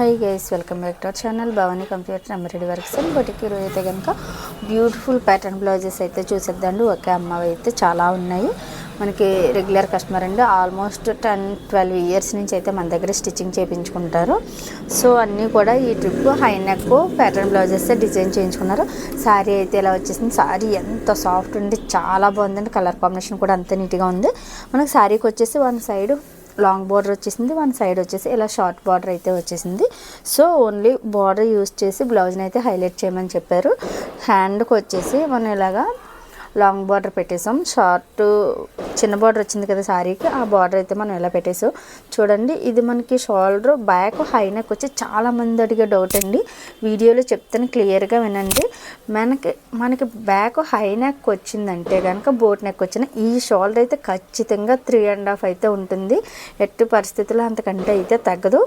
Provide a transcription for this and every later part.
Hi guys welcome back to our channel Bhavani computer embroidery works and బొటికి ఈరోజు అయితే కనుక beautiful pattern blouses అయితే చూసేద్దండి ఒకే అమ్మాయి అయితే చాలా ఉన్నాయి. మనకి రెగ్యులర్ కస్టమర్ అండి. ఆల్మోస్ట్ టెన్ ట్వెల్వ్ ఇయర్స్ నుంచి అయితే మన దగ్గర స్టిచ్చింగ్ చేయించుకుంటారు సో అన్నీ కూడా ఈ trip high neck pattern blouses design చేయించుకున్నారు. శారీ అయితే ఇలా వచ్చేసింది. శారీ ఎంత సాఫ్ట్ ఉంది చాలా బాగుందండి. కలర్ కాంబినేషన్ కూడా అంత నీట్గా ఉంది. మనకి శారీకి వచ్చేసి వన్ సైడ్ లాంగ్ బార్డర్ వచ్చేసింది వన్ సైడ్ వచ్చేసి ఇలా షార్ట్ బార్డర్ అయితే వచ్చేసింది. సో ఓన్లీ బార్డర్ యూస్ చేసి బ్లౌజ్ని అయితే హైలైట్ చేయమని చెప్పారు. హ్యాండ్కి వచ్చేసి మనం ఇలాగా లాంగ్ బార్డర్ పెట్టేసాం షార్ట్ చిన్న బార్డర్ వచ్చింది కదా శారీకి ఆ బార్డర్ అయితే మనం ఎలా పెట్టేసాం చూడండి ఇది మనకి షోల్డర్ బ్యాక్ హై నెక్ వచ్చి చాలా మంది అడిగే డౌట్ అండి. వీడియోలో చెప్తాను క్లియర్గా వినండి. మనకి మనకి బ్యాక్ హై నెక్ వచ్చిందంటే కనుక బోట్ నెక్ వచ్చిన ఈ షోల్డర్ అయితే ఖచ్చితంగా త్రీ అండ్ హాఫ్ అయితే ఉంటుంది. ఎట్టి పరిస్థితుల్లో అంతకంటే అయితే తగ్గదు.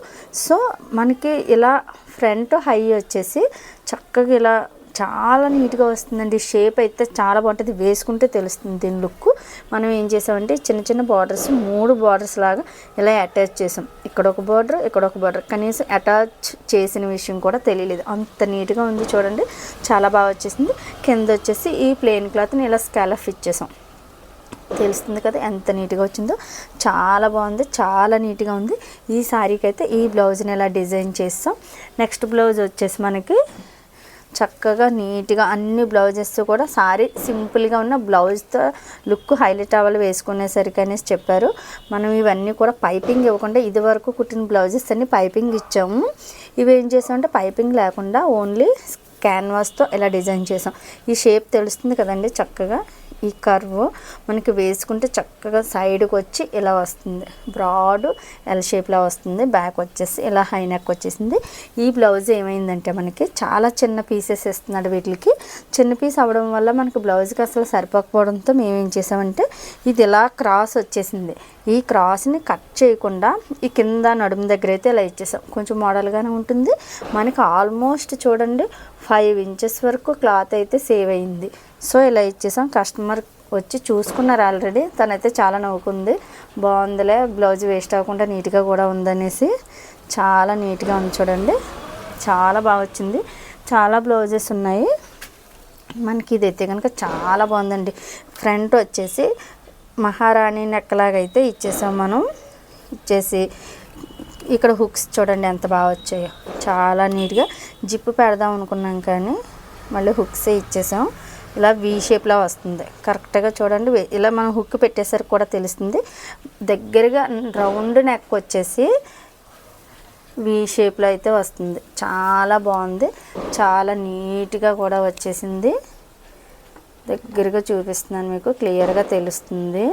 సో మనకి ఇలా ఫ్రంట్ హై వచ్చేసి చక్కగా ఇలా చాలా నీట్గా వస్తుందండి. షేప్ అయితే చాలా బాగుంటుంది. వేసుకుంటే తెలుస్తుంది దీని లుక్. మనం ఏం చేసామంటే చిన్న చిన్న బార్డర్స్ మూడు బార్డర్స్ లాగా ఇలా అటాచ్ చేసాం. ఇక్కడ ఒక బార్డర్ ఇక్కడ ఒక బార్డర్. కనీసం అటాచ్ చేసిన విషయం కూడా తెలియలేదు. అంత నీట్గా ఉంది చూడండి. చాలా బాగా వచ్చేసింది. కింద వచ్చేసి ఈ ప్లెయిన్ క్లాత్ని ఇలా స్కాలఫ్ ఇచ్చేసాం తెలుస్తుంది కదా ఎంత నీట్గా వచ్చిందో. చాలా బాగుంది. చాలా నీట్గా ఉంది. ఈ శారీకి అయితే ఈ బ్లౌజ్ని ఇలా డిజైన్ చేస్తాం. నెక్స్ట్ బ్లౌజ్ వచ్చేసి మనకి చక్కగా నీట్గా అన్ని బ్లౌజెస్ కూడా సారీ సింపుల్గా ఉన్న బ్లౌజ్తో లుక్ హైలైట్ అవ్వాలి వేసుకునేసరికి అనేసి చెప్పారు. మనం ఇవన్నీ కూడా పైపింగ్ ఇవ్వకుండా ఇది వరకు కుట్టిన బ్లౌజెస్ అన్ని పైపింగ్ ఇచ్చాము. ఇవి ఏం చేసామంటే పైపింగ్ లేకుండా ఓన్లీ క్యాన్వాస్తో ఇలా డిజైన్ చేసాం. ఈ షేప్ తెలుస్తుంది కదండి చక్కగా? ఈ కర్వ్ మనకి వేసుకుంటే చక్కగా సైడ్కి వచ్చి ఇలా వస్తుంది. బ్రాడ్ ఎల్ షేప్లో వస్తుంది. బ్యాక్ వచ్చేసి ఇలా హై నెక్ వచ్చేసింది. ఈ బ్లౌజ్ ఏమైందంటే మనకి చాలా చిన్న పీసెస్ ఇస్తున్నాడు వీటికి. చిన్న పీస్ అవ్వడం వల్ల మనకి బ్లౌజ్కి అసలు సరిపోకపోవడంతో మేము ఏం చేసామంటే ఇది ఇలా క్రాస్ వచ్చేసింది. ఈ క్రాస్ని కట్ చేయకుండా ఈ కింద నడుము దగ్గర అయితే ఇలా ఇచ్చేసాం. కొంచెం మోడల్గానే ఉంటుంది. మనకి ఆల్మోస్ట్ చూడండి ఫైవ్ ఇంచెస్ వరకు క్లాత్ అయితే సేవ్ అయింది. సో ఇలా ఇచ్చేసాం. కస్టమర్ వచ్చి చూసుకున్నారు ఆల్రెడీ తనైతే చాలా నవ్వుకుంది. బాగుందిలే బ్లౌజ్ వేస్ట్ అవ్వకుండా నీట్గా కూడా ఉందనేసి చాలా నీట్గా ఉంది చూడండి. చాలా బాగా వచ్చింది. చాలా బ్లౌజెస్ ఉన్నాయి. మనకి ఇది అయితే కనుక చాలా బాగుందండి. ఫ్రంట్ వచ్చేసి మహారాణి నెక్కలాగా అయితే ఇచ్చేసాం మనం. ఇచ్చేసి ఇక్కడ హుక్స్ చూడండి ఎంత బాగా వచ్చాయో. చాలా నీట్గా జిప్పు పెడదాం అనుకున్నాం కానీ మళ్ళీ హుక్సే ఇచ్చేసాం. ఇలా వీ షేప్లో వస్తుంది. కరెక్ట్గా చూడండి. ఇలా మనం హుక్ పెట్టేసరికి కూడా తెలుస్తుంది. దగ్గరగా రౌండ్ నెక్ వచ్చేసి వీ షేప్లో అయితే వస్తుంది. చాలా బాగుంది. చాలా నీట్గా కూడా వచ్చేసింది. దగ్గరగా చూపిస్తున్నాను మీకు. క్లియర్గా తెలుస్తుంది.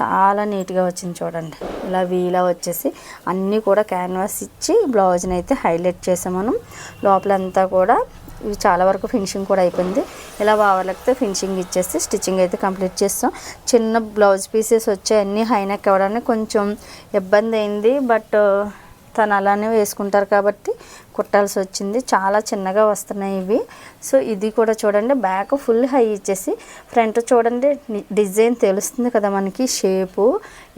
చాలా నీట్గా వచ్చింది చూడండి. ఇలా వీలా వచ్చేసి అన్నీ కూడా క్యాన్వాస్ ఇచ్చి బ్లౌజ్ని అయితే హైలైట్ చేసాం మనం. లోపలంతా కూడా ఇవి చాలా వరకు ఫినిషింగ్ కూడా అయిపోయింది. ఇలా బావర్లకితే ఫినిషింగ్ ఇచ్చేసి స్టిచ్చింగ్ అయితే కంప్లీట్ చేస్తాం. చిన్న బ్లౌజ్ పీసెస్ వచ్చాయి. అన్నీ హైనెక్ అవ్వడానికి కొంచెం ఇబ్బంది అయింది. బట్ తను అలానే వేసుకుంటారు కాబట్టి కుట్టాల్సి వచ్చింది. చాలా చిన్నగా వస్తున్నాయి ఇవి. సో ఇది కూడా చూడండి బ్యాక్ ఫుల్ హై ఇచ్చేసి ఫ్రంట్ చూడండి డిజైన్ తెలుస్తుంది కదా మనకి షేపు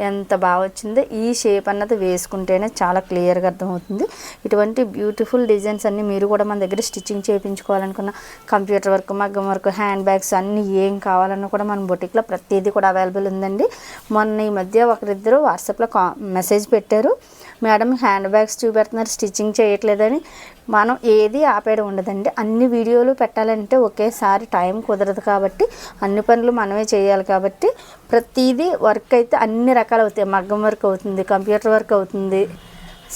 ఎంత బాగా వచ్చిందో. ఈ షేప్ అన్నది వేసుకుంటేనే చాలా క్లియర్గా అర్థమవుతుంది. ఇటువంటి బ్యూటిఫుల్ డిజైన్స్ అన్నీ మీరు కూడా మన దగ్గర స్టిచ్చింగ్ చేయించుకోవాలనుకున్న కంప్యూటర్ వర్క్ మగ్గం వర్క్ హ్యాండ్ బ్యాగ్స్ అన్నీ ఏం కావాలన్నా కూడా మన బొటిక్లో ప్రతిదీ కూడా అవైలబుల్ ఉందండి. మొన్న ఈ మధ్య ఒకరిద్దరు వాట్సాప్లో కా మెసేజ్ పెట్టారు. మేడం హ్యాండ్ బ్యాగ్స్ చూపెడుతున్నారు స్టిచ్చింగ్ చేయట్లేదని. మనం ఏది ఆపేయడం ఉండదండి. అన్ని వీడియోలు పెట్టాలంటే ఒకేసారి టైం కుదరదు కాబట్టి అన్ని పనులు మనమే చేయాలి కాబట్టి ప్రతిదీ వర్క్ అయితే అన్ని రకాలు అవుతాయి. మగ్గం వర్క్ అవుతుంది కంప్యూటర్ వర్క్ అవుతుంది.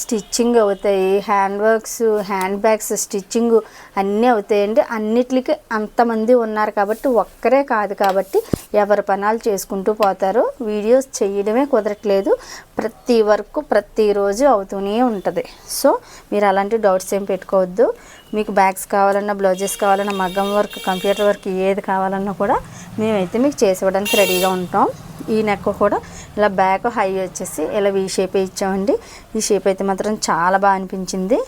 స్టిచ్చింగ్ అవుతాయి hand works hand bags stitching అన్నీ అవుతాయండి. అన్నిటికీ అంతమంది ఉన్నారు కాబట్టి ఒక్కరే కాదు కాబట్టి ఎవరి పనాలు చేసుకుంటూ పోతారు. వీడియోస్ చేయడమే కుదరట్లేదు. ప్రతి వర్క్ ప్రతిరోజు అవుతూనే ఉంటుంది. సో మీరు అలాంటి డౌట్స్ ఏం పెట్టుకోవద్దు. మీకు బ్యాగ్స్ కావాలన్నా బ్లౌజెస్ కావాలన్నా మగ్గం వర్క్ కంప్యూటర్ వర్క్ ఏది కావాలన్నా కూడా మేమైతే మీకు చేసి ఇవ్వడానికి రెడీగా ఉంటాం. ఈ నెక్ కూడా ఇలా బ్యాక్ హై వచ్చేసి ఇలా వీ షేప్ ఇచ్చామండి. ఈ షేప్ అయితే మాత్రం చాలా బాగా అనిపించింది.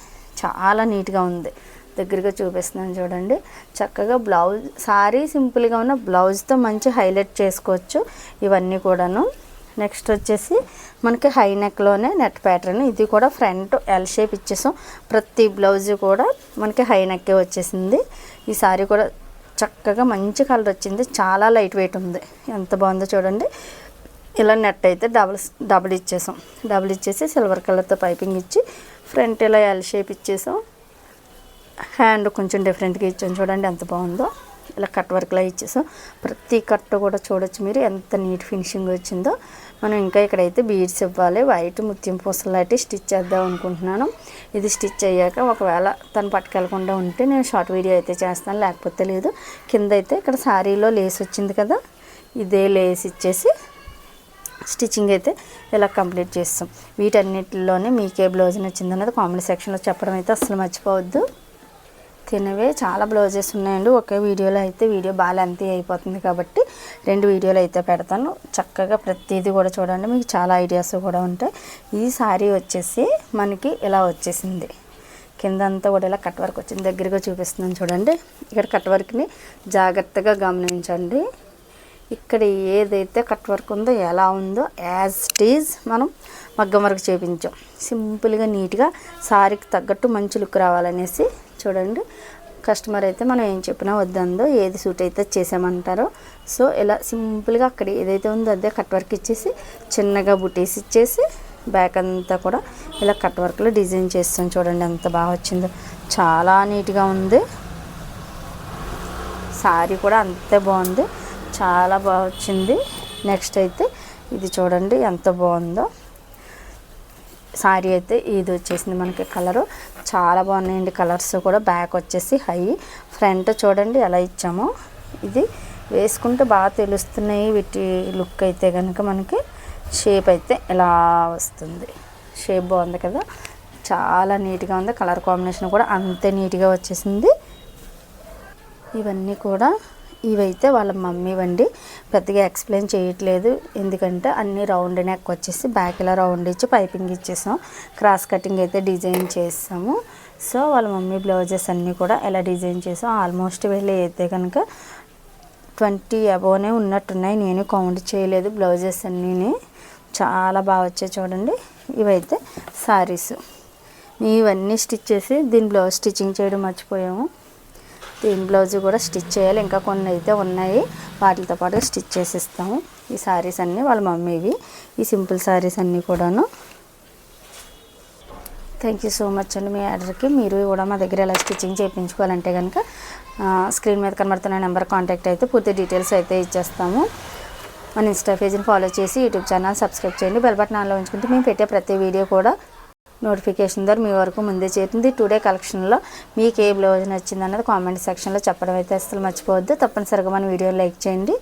చాలా నీట్గా ఉంది. దగ్గరగా చూపిస్తున్నాను చూడండి. చక్కగా బ్లౌజ్ సారీ సింపుల్గా ఉన్న బ్లౌజ్తో మంచి హైలైట్ చేసుకోవచ్చు ఇవన్నీ కూడాను. నెక్స్ట్ వచ్చేసి మనకి హై నెక్లోనే నెట్ ప్యాటర్న్. ఇది కూడా ఫ్రంట్ ఎల్ షేప్ ఇచ్చేసాం. ప్రతి బ్లౌజ్ కూడా మనకి హై నెక్కే వచ్చేసింది. ఈ సారీ కూడా చక్కగా మంచి కలర్ వచ్చింది. చాలా లైట్ వెయిట్ ఉంది. ఎంత బాగుందో చూడండి. ఇలా నెట్ అయితే డబుల్ డబుల్ ఇచ్చేసాం. డబుల్ ఇచ్చేసి సిల్వర్ కలర్తో పైపింగ్ ఇచ్చి ఫ్రంట్ ఇలా ఎల్ షేప్ ఇచ్చేసాం. హ్యాండ్ కొంచెం డిఫరెంట్గా ఇచ్చాం. చూడండి ఎంత బాగుందో. ఇలా కట్ వర్క్లా ఇచ్చేసాం. ప్రతి కట్ కూడా చూడొచ్చు మీరు. ఎంత నీట్ ఫినిషింగ్ వచ్చిందో. మనం ఇంకా ఇక్కడైతే బీడ్స్ ఇవ్వాలి. వైట్ ముత్యం పూసలు అయితే స్టిచ్ చేద్దాం అనుకుంటున్నాను. ఇది స్టిచ్ అయ్యాక ఒకవేళ తను పట్టుకెళ్ళకుండా ఉంటే నేను షార్ట్ వీడియో అయితే చేస్తాను. లేకపోతే లేదు. కింద అయితే ఇక్కడ శారీలో లేస్ వచ్చింది కదా ఇదే లేస్ ఇచ్చేసి స్టిచ్చింగ్ అయితే ఇలా కంప్లీట్ చేస్తాం. వీటన్నిటిలోనే మీకే బ్లౌజ్ నచ్చిందన్నది కామెంట్ సెక్షన్లో చెప్పడం అయితే అసలు మర్చిపోవద్దు. తినవే. చాలా బ్లౌజెస్ ఉన్నాయండి. ఒకే వీడియోలో అయితే వీడియో బాగా అంతే అయిపోతుంది కాబట్టి రెండు వీడియోలు అయితే పెడతాను. చక్కగా ప్రతిదీ కూడా చూడండి. మీకు చాలా ఐడియాస్ కూడా ఉంటాయి. ఈ సారీ వచ్చేసి మనకి ఇలా వచ్చేసింది. కింద అంతా కూడా ఇలా కట్ వర్క్ వచ్చింది. దగ్గరగా చూపిస్తున్నాను చూడండి. ఇక్కడ కట్ వర్క్ని జాగ్రత్తగా గమనించండి. ఇక్కడ ఏదైతే కట్ వర్క్ ఉందో ఎలా ఉందో యాజ్ ఇట్ ఈజ్ మనం మగ్గం వర్క్ చేపించాం. సింపుల్గా నీట్గా సారీకి తగ్గట్టు మంచి లుక్ రావాలనేసి చూడండి. కస్టమర్ అయితే మనం ఏం చెప్పినా వద్దందో ఏది సూట్ అయితే చేసామంటారో. సో ఇలా సింపుల్గా అక్కడ ఏదైతే ఉందో అదే కట్ వర్క్ ఇచ్చేసి చిన్నగా బుటీస్ ఇచ్చేసి బ్యాక్ అంతా కూడా ఇలా కట్ వర్క్లో డిజైన్ చేస్తాం చూడండి. ఎంత బాగా వచ్చిందో. చాలా నీట్గా ఉంది. సారీ కూడా అంతే బాగుంది. చాలా బాగా వచ్చింది. నెక్స్ట్ అయితే ఇది చూడండి ఎంత బాగుందో. సారీ అయితే ఇది వచ్చేసింది మనకి కలరు. చాలా బాగున్నాయండి కలర్స్ కూడా. బ్యాక్ వచ్చేసి హై. ఫ్రంట్ చూడండి ఎలా ఇచ్చామో. ఇది వేసుకుంటే బాగా తెలుస్తున్నాయి వీటి లుక్ అయితే కనుక మనకి. షేప్ అయితే ఇలా వస్తుంది. షేప్ బాగుంది కదా. చాలా నీట్గా ఉంది. కలర్ కాంబినేషన్ కూడా అంతే నీట్గా వచ్చేసింది. ఇవన్నీ కూడా ఇవైతే వాళ్ళ మమ్మీ వండి పెద్దగా ఎక్స్ప్లెయిన్ చేయట్లేదు. ఎందుకంటే అన్ని రౌండ్ నెక్ వచ్చేసి బ్యాక్ ఇలా రౌండ్ ఇచ్చి పైపింగ్ ఇచ్చేసాం. క్రాస్ కటింగ్ అయితే డిజైన్ చేస్తాము సో వాళ్ళ మమ్మీ బ్లౌజెస్ అన్నీ కూడా ఎలా డిజైన్ చేసాం? ఆల్మోస్ట్ వెళ్ళి అయితే కనుక ట్వంటీ అబోనే ఉన్నట్టున్నాయి. నేను కౌంట్ చేయలేదు బ్లౌజెస్ అన్నీ చాలా బాగా వచ్చాయి చూడండి. ఇవైతే శారీస్ ఇవన్నీ స్టిచ్ చేసి దీని బ్లౌజ్ స్టిచ్చింగ్ చేయడం మర్చిపోయాము. దీని బ్లౌజ్ కూడా స్టిచ్ చేయాలి. ఇంకా కొన్ని అయితే ఉన్నాయి. వాటితో పాటు స్టిచ్ చేసి ఇస్తాము ఈ శారీస్ అన్నీ వాళ్ళ మమ్మీవి ఈ సింపుల్ శారీస్ అన్నీ కూడాను. థ్యాంక్ యూ సో మచ్ అండి మీ ఆర్డర్కి. మీరు కూడా మా దగ్గర ఎలా స్టిచ్చింగ్ చేయించుకోవాలంటే కనుక స్క్రీన్ మీద కనబడుతున్న నెంబర్ కాంటాక్ట్ అయితే పూర్తి డీటెయిల్స్ అయితే ఇచ్చేస్తాము. మన ఇన్స్టా పేజ్ని ఫాలో చేసి యూట్యూబ్ ఛానల్ సబ్స్క్రైబ్ చేయండి. బెల్ బటన్ ఆన్లో ఉంచుకుంటే మేము పెట్టే ప్రతి వీడియో కూడా నోటిఫికేషన్ ద్వారా మీ వరకు ముందే చేరుతుంది. టుడే కలెక్షన్లో మీకు ఏ బ్లౌజ్ నచ్చింది అన్నది కామెంట్ సెక్షన్లో చెప్పడం అయితే అసలు మర్చిపోవద్దు. తప్పనిసరిగా మన వీడియో లైక్ చేయండి.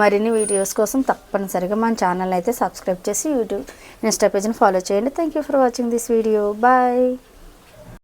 మరిన్ని వీడియోస్ కోసం తప్పనిసరిగా మన ఛానల్ అయితే సబ్స్క్రైబ్ చేసి యూట్యూబ్ ఇన్స్టా పేజ్ని ఫాలో చేయండి. Thank you for watching this video bye